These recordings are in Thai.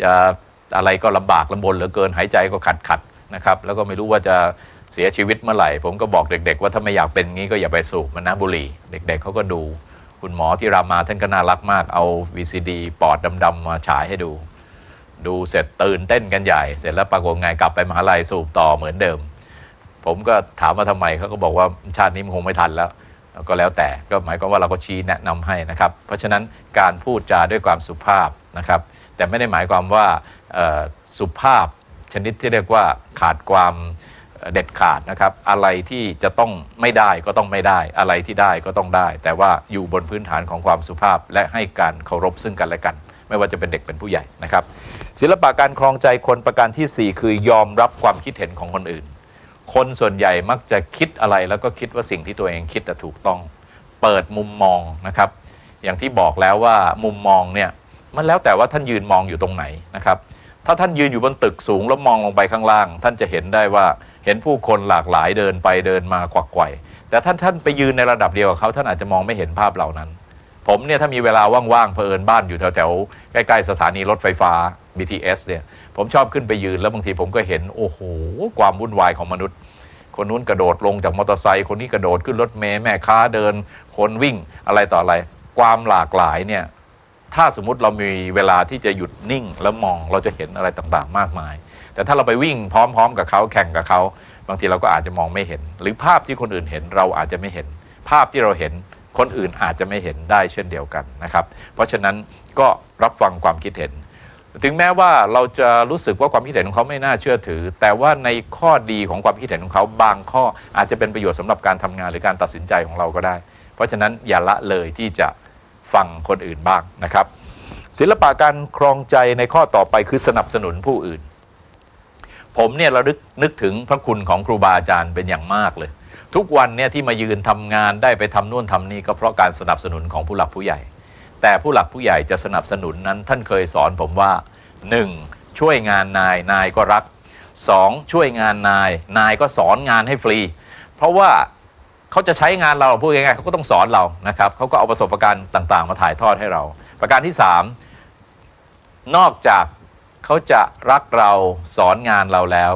จะอะไรก็ลำบากลำบนเหลือเกินหายใจก็ขัดขัดนะครับ แล้วก็ไม่รู้ว่าจะเสียชีวิตเมื่อไหร่ ผมก็บอกเด็ก ๆ ว่าถ้าไม่อยากเป็นงี้ก็อย่าไปสูบมันนะบุหรี่ เด็ก ๆเขาก็ดู คุณหมอที่รามาท่านก็น่ารักมากเอา VCD ปอดดำๆมาฉายให้ดู ดูเสร็จตื่นเต้นกันใหญ่ เสร็จแล้วปรากฏไงกลับไปมหาลัยสูบต่อเหมือนเดิม ผมก็ถามว่าทำไมเขาก็บอกว่าชาตินี้มันคงไม่ทันแล้วก็แล้วแต่ก็หมายความว่าเราก็ชี้แนะนำให้นะครับ เพราะฉะนั้นการพูดจาด้วยความสุภาพนะครับ แต่ไม่ได้หมายความว่าสุภาพชนิดที่เรียกว่าขาดความเด็ดขาดนะครับ อะไรที่จะต้องไม่ได้ก็ต้องไม่ได้ อะไรที่ได้ก็ต้องได้ แต่ว่าอยู่บนพื้นฐานของความสุภาพและให้การเคารพซึ่งกันและกัน ไม่ว่าจะเป็นเด็กเป็นผู้ใหญ่นะครับ ศิลปะการครองใจคนประการทีสี่4 คือยอมรับความคิดเห็นของคนอื่น คนส่วนใหญ่มักจะคิดอะไรแล้วก็คิดว่าสิ่งที่ตัวเองคิดน่ะถูกต้อง เปิดมุมมองนะครับ อย่างที่บอกแล้วว่ามุมมองเนี่ย มันแล้วแต่ว่าท่านยืนมองอยู่ตรงไหนนะครับ ถ้าท่านยืนอยู่บนตึกสูงแล้วมองลงไปข้างล่าง ท่านจะเห็นได้ว่าเห็นผู้คนหลากหลายเดินไปเดินมากวักไกวแต่ท่านท่านไปยืนในระดับเดียวกับเขาท่านอาจจะมองไม่เห็นภาพเหล่านั้น ผมเนี่ยถ้ามีเวลาว่างๆเพลินบ้านอยู่แถวๆใกล้ๆสถานีรถไฟฟ้า BTS เนี่ยผมชอบขึ้นไปยืนแล้วบางทีผมก็เห็นโอ้โหความวุ่นวายของมนุษย์ คนนู้นกระโดดลงจากมอเตอร์ไซค์คนนี้กระโดดขึ้นรถเมล์แม่ค้าเดิน คนวิ่งอะไรต่ออะไร ความหลากหลายเนี่ย ถ้าสมมุติเรามีเวลาที่จะหยุดนิ่งแล้วมองเราจะเห็นอะไรต่างๆ มากมาย แต่ถ้าเราไปวิ่งพร้อม ๆ กับเขาแข่งกับเขา บางทีเราก็อาจจะมองไม่เห็น หรือภาพที่คนอื่นเห็นเราอาจจะไม่เห็น ภาพที่เราเห็นคนอื่นอาจจะไม่เห็นได้เช่นเดียวกันนะครับ เพราะฉะนั้นก็รับฟังความคิดเห็น ถึงแม้ว่าเราจะรู้สึกว่าความคิดเห็นของเขาไม่น่าเชื่อถือ แต่ว่าในข้อดีของความคิดเห็นของเขาบางข้ออาจจะเป็นประโยชน์สำหรับการทำงานหรือการตัดสินใจของเราก็ได้ เพราะฉะนั้นอย่าละเลยที่จะ ฟังคนอื่นบ้างนะครับ ศิลปะการครองใจในข้อต่อไปคือสนับสนุนผู้อื่น ผมเนี่ยระลึกนึกถึงพระคุณของครูบาอาจารย์เป็นอย่างมากเลย ทุกวันเนี่ยที่มายืนทำงานได้ไปทำนู่นทำนี่ก็เพราะการสนับสนุนของผู้หลักผู้ใหญ่ แต่ผู้หลักผู้ใหญ่จะสนับสนุนนั้นท่านเคยสอนผมว่า 1. ช่วยงานนายนายก็รัก 2. ช่วยงานนาย นายก็สอนงานให้ฟรี เพราะว่า เขาจะใช้งานเราพูดง่ายๆเขาก็ต้องสอนเรานะครับเขาก็เอาประสบการณ์ต่างๆ มาถ่ายทอดให้เรา ประการที่ 3 นอกจากเขาจะรักเราสอนงานเราแล้ว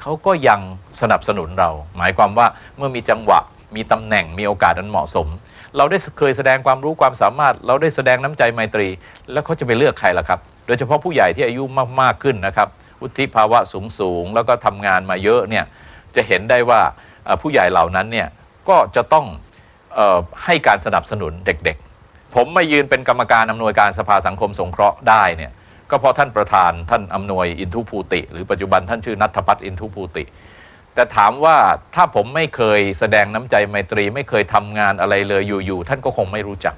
เขาก็ยังสนับสนุนเรา หมายความว่าเมื่อมีจังหวะมีตำแหน่งมีโอกาสอันเหมาะสม เราได้เคยแสดงความรู้ความสามารถ เราได้แสดงน้ำใจไมตรี แล้วเขาจะไปเลือกใครล่ะครับ โดยเฉพาะผู้ใหญ่ที่อายุมากๆขึ้นนะครับวุฒิภาวะสูงสูงแล้วก็ทำงานมาเยอะเนี่ยจะเห็นได้ว่าผู้ใหญ่เหล่านั้นเนี่ย ก็จะต้องออให้การสนับสนุนเด็กๆ ผมมายืนเป็นกรรมการอำนวยการสภาสังคมสงเคราะห์ได้เนี่ยก็เพราะท่านประธานท่านอำนวยอินทุภูติ หรือปัจจุบันท่านชื่อนัทพัฒน์อินทุภูติ แต่ถามว่าถ้าผมไม่เคยแสดงน้ำใจไมตรีไม่เคยทำงานอะไรเลยอยู่ๆท่านก็คงไม่รู้จัก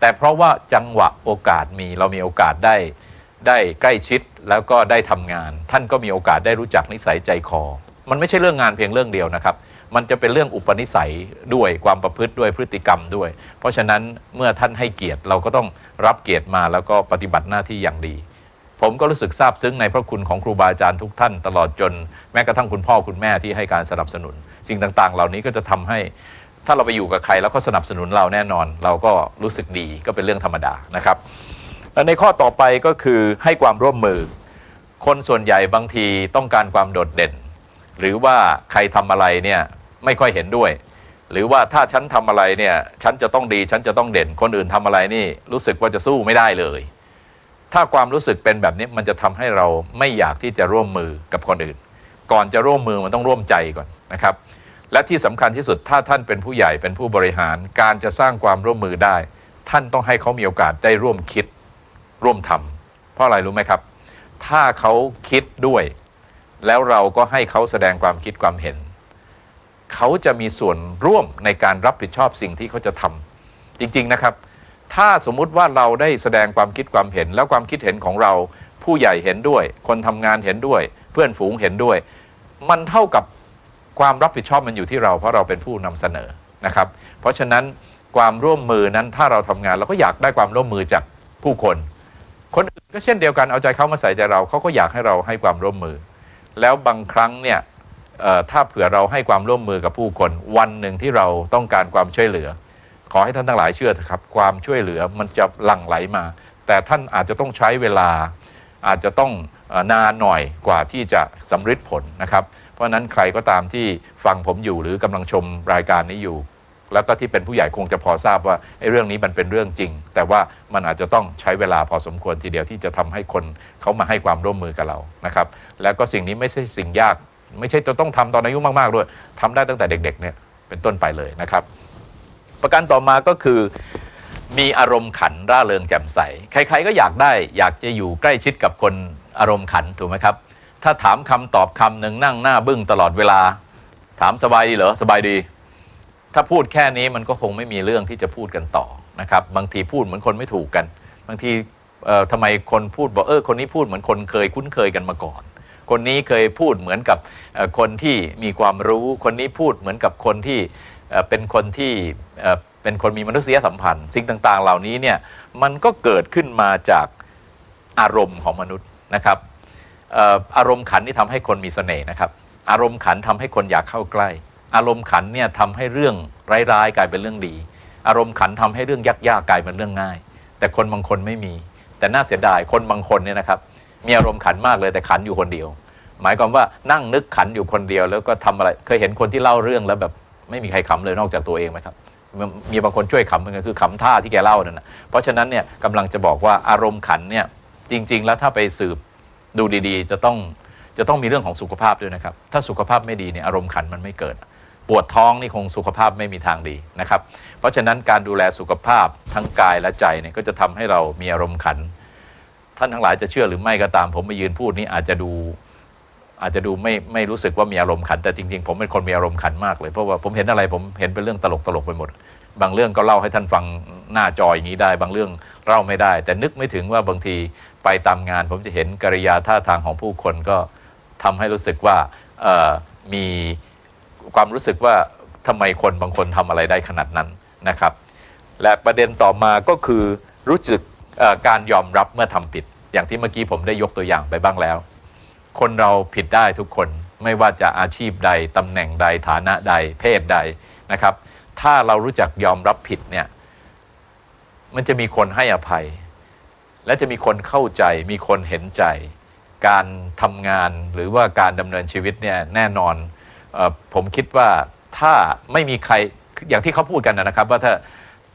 แต่เพราะว่าจังหวะโอกาสมีเรามีโอกาสได้ได้ใกล้ชิดแล้วก็ได้ทำงาน ท่านก็มีโอกาสได้รู้จักนิสัยใจคอ มันไม่ใช่เรื่องงานเพียงเรื่องเดียวนะครับ มันจะเป็นเรื่องอุปนิสัยด้วยความประพฤติด้วยพฤติกรรมด้วย เพราะฉะนั้นเมื่อท่านให้เกียรติเราก็ต้องรับเกียรติมาแล้วก็ปฏิบัติหน้าที่อย่างดี ผมก็รู้สึกซาบซึ้งในพระคุณของครูบาอาจารย์ทุกท่านตลอดจนแม้กระทั่งคุณพ่อคุณแม่ที่ให้การสนับสนุน สิ่งต่างๆ เหล่านี้ก็จะทำให้ถ้าเราไปอยู่กับใครแล้วก็สนับสนุนเราแน่นอน เราก็รู้สึกดีก็เป็นเรื่องธรรมดานะครับและในข้อต่อไปก็คือให้ความร่วมมือ คนส่วนใหญ่บางทีต้องการความโดดเด่น หรือว่าใครทำอะไรเนี่ย ไม่ค่อยเห็นด้วย หรือว่าถ้าฉันทำอะไรเนี่ยฉันจะต้องดีฉันจะต้องเด่นคนอื่นทำอะไรนี่รู้สึกว่าจะสู้ไม่ได้เลย ถ้าความรู้สึกเป็นแบบนี้มันจะทำให้เราไม่อยากที่จะร่วมมือกับคนอื่น ก่อนจะร่วมมือมันต้องร่วมใจก่อนนะครับ และที่สำคัญที่สุดถ้าท่านเป็นผู้ใหญ่เป็นผู้บริหาร การจะสร้างความร่วมมือได้ ท่านต้องให้เขามีโอกาสได้ร่วมคิดร่วมทำเพราะอะไรรู้ไหมครับ ถ้าเขาคิดด้วย แล้วเราก็ให้เขาแสดงความคิดความเห็น เขาจะมีส่วนร่วมในการรับผิดชอบสิ่งที่เขาจะทำจริงๆนะครับ ถ้าสมมุติว่าเราได้แสดงความคิดความเห็น แล้วความคิดเห็นของเรา ผู้ใหญ่เห็นด้วย คนทำงานเห็นด้วย เพื่อนฝูงเห็นด้วย มันเท่ากับความรับผิดชอบมันอยู่ที่เรา เพราะเราเป็นผู้นำเสนอนะครับ เพราะฉะนั้นความร่วมมือนั้นถ้าเราทำงานเราก็อยากได้ความร่วมมือจากผู้คน คนอื่นก็เช่นเดียวกันเอาใจเขามาใส่ใจเราเขาก็อยากให้เราให้ความร่วมมือ แล้วบางครั้งเนี่ย ถ้าเผื่อเราให้ความร่วมมือกับผู้คน วันหนึ่งที่เราต้องการความช่วยเหลือ ขอให้ท่านทั้งหลายเชื่อเถอะครับ ความช่วยเหลือมันจะหลั่งไหลมา แต่ท่านอาจจะต้องใช้เวลา อาจจะต้องนานหน่อยกว่าที่จะสำฤทธิ์ผลนะครับ เพราะฉะนั้นใครก็ตามที่ฟังผมอยู่หรือกำลังชมรายการนี้อยู่ แล้วก็ที่เป็นผู้ใหญ่คงจะพอทราบว่าไอ้เรื่องนี้มันเป็นเรื่องจริง แต่ว่ามันอาจจะต้องใช้เวลาพอสมควรทีเดียวที่จะทำให้คนเขามาให้ความร่วมมือกับเรานะครับ แล้วก็สิ่งนี้ไม่ใช่สิ่งยาก ไม่ใช่จะต้องทำตอนอายุมากๆด้วยทำได้ตั้งแต่เด็กๆเนี่ยเป็นต้นไปเลยนะครับ ประการต่อมาก็คือมีอารมณ์ขันร่าเริงแจ่มใส ใครๆก็อยากได้ อยากจะอยู่ใกล้ชิดกับคนอารมณ์ขันถูกไหมครับ ถ้าถามคำตอบคำหนึ่งนั่งหน้าบึ้งตลอดเวลา ถามสบายดีเหรอสบายดี ถ้าพูดแค่นี้มันก็คงไม่มีเรื่องที่จะพูดกันต่อนะครับ บางทีพูดเหมือนคนไม่ถูกกัน บางทีเอ่อทำไมคนพูดบอกเออคนนี้พูดเหมือนคนเคยคุ้นเคยกันมาก่อน คนนี้เคยพูดเหมือนกับคนที่มีความรู้ คนนี้พูดเหมือนกับคนที่เป็นคนที่เป็นคนมีมนุษยสัมพันธ์ สิ่งต่างๆ เหล่านี้เนี่ยมันก็เกิดขึ้นมาจากอารมณ์ของมนุษย์นะครับอารมณ์ขันนี่ทำให้คนมีเสน่ห์นะครับ อารมณ์ขันทำให้คนอยากเข้าใกล้ อารมณ์ขันเนี่ยทำให้เรื่องร้ายๆกลายเป็นเรื่องดี อารมณ์ขันทำให้เรื่องยากๆกลายเป็นเรื่องง่าย แต่คนบางคนไม่มี แต่น่าเสียดายคนบางคนเนี่ยนะครับ มีอารมณ์ขันมากเลยแต่ขันอยู่คนเดียว หมายความว่านั่งนึกขันอยู่คนเดียว แล้วก็ทำอะไรเคยเห็นคนที่เล่าเรื่องแล้วแบบไม่มีใครขำเลยนอกจากตัวเองไหมครับมีบางคนช่วยขำเหมือนกันคือขำท่าที่แกเล่านั่นนะเพราะฉะนั้นเนี่ยกำลังจะบอกว่าอารมณ์ขันเนี่ยจริง ๆ แล้วถ้าไปสืบดูดีๆ จะต้องจะต้องมีเรื่องของสุขภาพด้วยนะครับ ถ้าสุขภาพไม่ดีเนี่ยอารมณ์ขันมันไม่เกิด ปวดท้องนี่คงสุขภาพไม่มีทางดีนะครับ เพราะฉะนั้นการดูแลสุขภาพทั้งกายและใจเนี่ยก็จะทำให้เรามีอารมณ์ขัน ท่านทั้งหลายจะเชื่อหรือไม่ก็ตาม ผมมายืนพูดนี่อาจจะดูอาจจะดูไม่ไม่รู้สึกว่ามีอารมณ์ขัน แต่จริง ๆ ผมเป็นคนมีอารมณ์ขันมากเลยเพราะว่าผมเห็นอะไรผมเห็นเป็นเรื่องตลกตลกไปหมด บางเรื่องก็เล่าให้ท่านฟังหน้าจออย่างนี้ได้ บางเรื่องเล่าไม่ได้ แต่นึกไม่ถึงว่าบางทีไปตามงาน ผมจะเห็นกริยาท่าทางของผู้คนก็ทำให้รู้สึกว่ามีความรู้สึกว่าทำไมคนบางคนทำอะไรได้ขนาดนั้นนะครับ และประเด็นต่อมาก็คือรู้สึก การยอมรับเมื่อทำผิด อย่างที่เมื่อกี้ผมได้ยกตัวอย่างไปบ้างแล้ว คนเราผิดได้ทุกคนไม่ว่าจะอาชีพใดตำแหน่งใดฐานะใด เพศใดนะครับ ถ้าเรารู้จักยอมรับผิดเนี่ยมันจะมีคนให้อภัย และจะมีคนเข้าใจ มีคนเห็นใจ การทำงานหรือว่าการดำเนินชีวิตเนี่ยแน่นอนออผมคิดว่าถ้าไม่มีใครอย่างที่เขาพูดกันนะครับ ว่าถ้า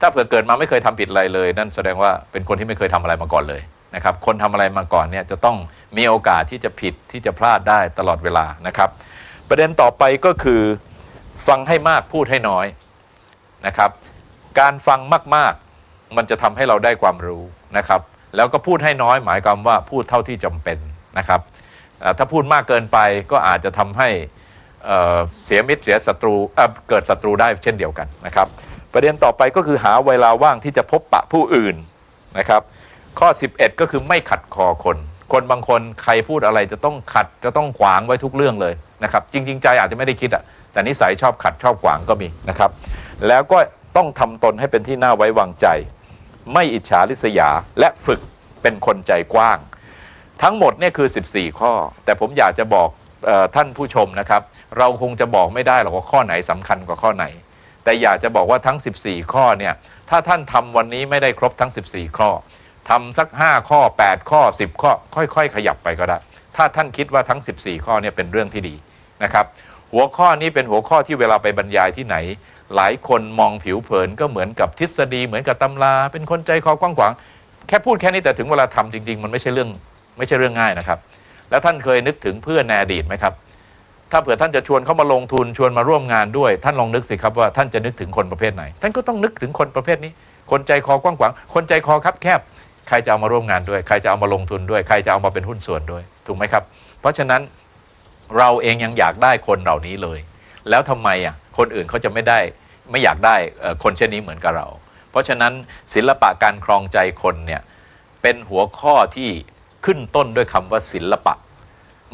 ถ้าเผื่อเกิดมาไม่เคยทำผิดอะไรเลย นั่นแสดงว่าเป็นคนที่ไม่เคยทำอะไรมาก่อนเลยนะครับคนทำอะไรมาก่อนเนี่ยจะต้องมีโอกาสที่จะผิดที่จะพลาดได้ตลอดเวลานะครับ ประเด็นต่อไปก็คือฟังให้มากพูดให้น้อยนะครับ การฟังมากๆ มันจะทำให้เราได้ความรู้นะครับ แล้วก็พูดให้น้อยหมายความว่าพูดเท่าที่จำเป็นนะครับถ้าพูดมากเกินไปก็อาจจะทำให้เเสียมิตรเสียศัตรูเเกิดศัตรูได้เช่นเดียวกันนะครับ ประเด็นต่อไปก็คือหาเวลาว่างที่จะพบปะผู้อื่นนะครับ ข้อ 11 ก็คือไม่ขัดคอคน คนบางคนใครพูดอะไรจะต้องขัดจะต้องขวางไว้ทุกเรื่องเลยนะครับ จริง ๆ ใจอาจจะไม่ได้คิดอะแต่นิสัยชอบขัดชอบขวางก็มีนะครับ แล้วก็ต้องทำตนให้เป็นที่น่าไว้วางใจ ไม่อิจฉาริษยาและฝึกเป็นคนใจกว้าง ทั้งหมดเนี่ยคือ 14 ข้อ แต่ผมอยากจะบอกออท่านผู้ชมนะครับ เราคงจะบอกไม่ได้หรอกว่าข้อไหนสำคัญกว่าข้อไหน แต่อยากจะบอกว่าทั้ง 14 ข้อเนี่ยถ้าท่านทำวันนี้ไม่ได้ครบทั้ง 14 ข้อทำสัก 5 ข้อ 8 ข้อ 10 ข้อ ค่อย ๆ ขยับไปก็ได้ ถ้าท่านคิดว่าทั้ง 14 ข้อเนี่ยเป็นเรื่องที่ดีนะครับหัวข้อนี้เป็นหัวข้อที่เวลาไปบรรยายที่ไหน หลายคนมองผิวเผินก็เหมือนกับทฤษฎีเหมือนกับตำรา เป็นคนใจคอกว้างขวางแค่พูดแค่นี้แต่ถึงเวลาทำจริง ๆ มันไม่ใช่เรื่องไม่ใช่เรื่องง่ายนะครับ แล้วท่านเคยนึกถึงเพื่อนในอดีตไหมครับ ถ้าเผื่อท่านจะชวนเขามาลงทุนชวนมาร่วมงานด้วย ท่านลองนึกสิครับว่าท่านจะนึกถึงคนประเภทไหน ท่านก็ต้องนึกถึงคนประเภทนี้ คนใจคอกว้างขวางคนใจคอคับแคบใครจะเอามาร่วมงานด้วย ใครจะเอามาลงทุนด้วย ใครจะเอามาเป็นหุ้นส่วนด้วยถูกไหมครับ เพราะฉะนั้นเราเองยังอยากได้คนเหล่านี้เลย แล้วทำไมอะคนอื่นเขาจะไม่ได้ไม่อยากได้คนเช่นนี้เหมือนกับเรา เพราะฉะนั้นศิลปะการครองใจคนเนี่ยเป็นหัวข้อที่ขึ้นต้นด้วยคำว่าศิลปะ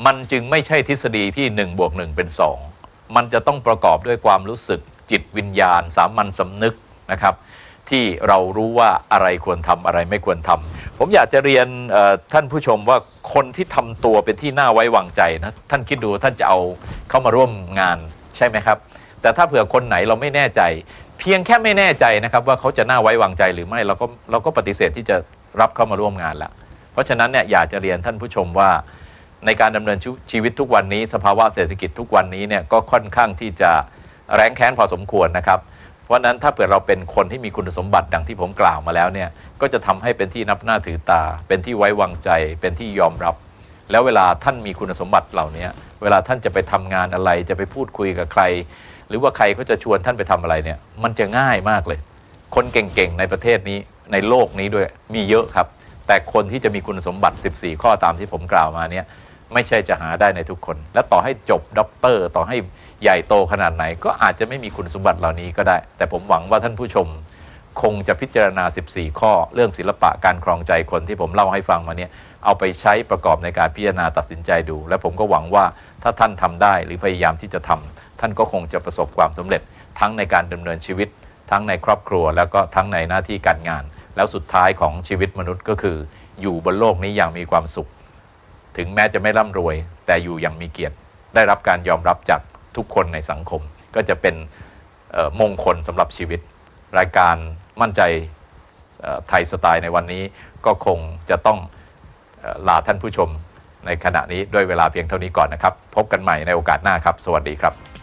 มันจึงไม่ใช่ทฤษฎีที่1บวก1เป็น 2 มันจะต้องประกอบด้วยความรู้สึกจิตวิญญาณ สามัญสำนึกนะครับ ที่เรารู้ว่าอะไรควรทำอะไรไม่ควรทำผมอยากจะเรียนท่านผู้ชมว่าคนที่ทำตัวเป็นที่น่าไว้วางใจนะท่านคิดดูท่านจะเอาเข้ามาร่วมงานใช่ไหมครับ แต่ถ้าเผื่อคนไหนเราไม่แน่ใจ เพียงแค่ไม่แน่ใจนะครับว่าเขาจะน่าไว้วางใจหรือไม่เราก็เราก็ปฏิเสธที่จะรับเข้ามาร่วมงานละเพราะฉะนั้นเนี่ยอยากจะเรียนท่านผู้ชมว่า ในการดำเนินชีวิตทุกวันนี้ สภาวะเศรษฐกิจทุกวันนี้เนี่ยก็ค่อนข้างที่จะแรงแค้นพอสมควรนะครับ เพราะฉะนั้นถ้าเกิดเราเป็นคนที่มีคุณสมบัติดังที่ผมกล่าวมาแล้วเนี่ยก็จะทำให้เป็นที่นับหน้าถือตา เป็นที่ไว้วางใจ เป็นที่ยอมรับ แล้วเวลาท่านมีคุณสมบัติเหล่านี้เวลาท่านจะไปทำงานอะไรจะไปพูดคุยกับใคร หรือว่าใครเขาจะชวนท่านไปทำอะไรเนี่ยมันจะง่ายมากเลย คนเก่งๆในประเทศนี้ในโลกนี้ด้วยมีเยอะครับ แต่คนที่จะมีคุณสมบัติ 14 ข้อตามที่ผมกล่าวมาเนี่ย ไม่ใช่จะหาได้ในทุกคน และต่อให้จบด็อกเตอร์ต่อให้ใหญ่โตขนาดไหน ก็อาจจะไม่มีคุณสมบัติเหล่านี้ก็ได้ แต่ผมหวังว่าท่านผู้ชม คงจะพิจารณา 14 ข้อ เรื่องศิลปะการครองใจคนที่ผมเล่าให้ฟังมาเนี่ยเอาไปใช้ประกอบในการพิจารณาตัดสินใจดู และผมก็หวังว่าถ้าท่านทำได้หรือพยายามที่จะทำท่านก็คงจะประสบความสำเร็จ ทั้งในการดำเนินชีวิต ทั้งในครอบครัว แล้วก็ทั้งในหน้าที่การงาน แล้วสุดท้ายของชีวิตมนุษย์ก็คือ อยู่บนโลกนี้อย่างมีความสุข ถึงแม้จะไม่ร่ำรวย แต่อยู่อย่างมีเกียรติได้รับการยอมรับจากทุกคนในสังคม ก็จะเป็นมงคลสำหรับชีวิต รายการมั่นใจไทยสไตล์ในวันนี้ก็คงจะต้องอลาท่านผู้ชมในขณะนี้ด้วยเวลาเพียงเท่านี้ก่อนนะครับ พบกันใหม่ในโอกาสหน้าครับ สวัสดีครับ